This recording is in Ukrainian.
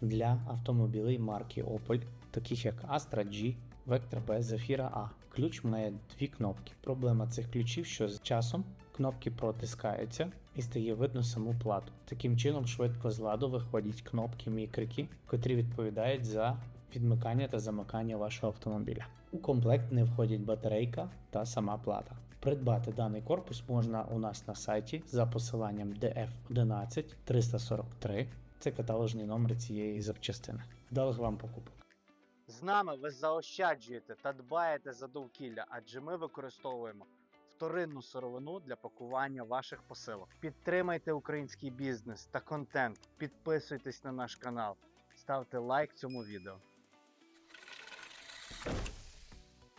для автомобілей марки Opel, таких як Astra G, Vectra B, Zafira A. Ключ має дві кнопки. Проблема цих ключів, що з часом кнопки протискаються і стає видно саму плату. Таким чином, швидко з ладу виходять кнопки мікрики, котрі відповідають за відмикання та замикання вашого автомобіля. У комплект не входять батарейка та сама плата. Придбати даний корпус можна у нас на сайті за посиланням DF11 343. Це каталожний номер цієї запчастини. Вдалих вам покупок. З нами ви заощаджуєте та дбаєте за довкілля, адже ми використовуємо вторинну сировину для пакування ваших посилок. Підтримайте український бізнес та контент, підписуйтесь на наш канал, ставте лайк цьому відео.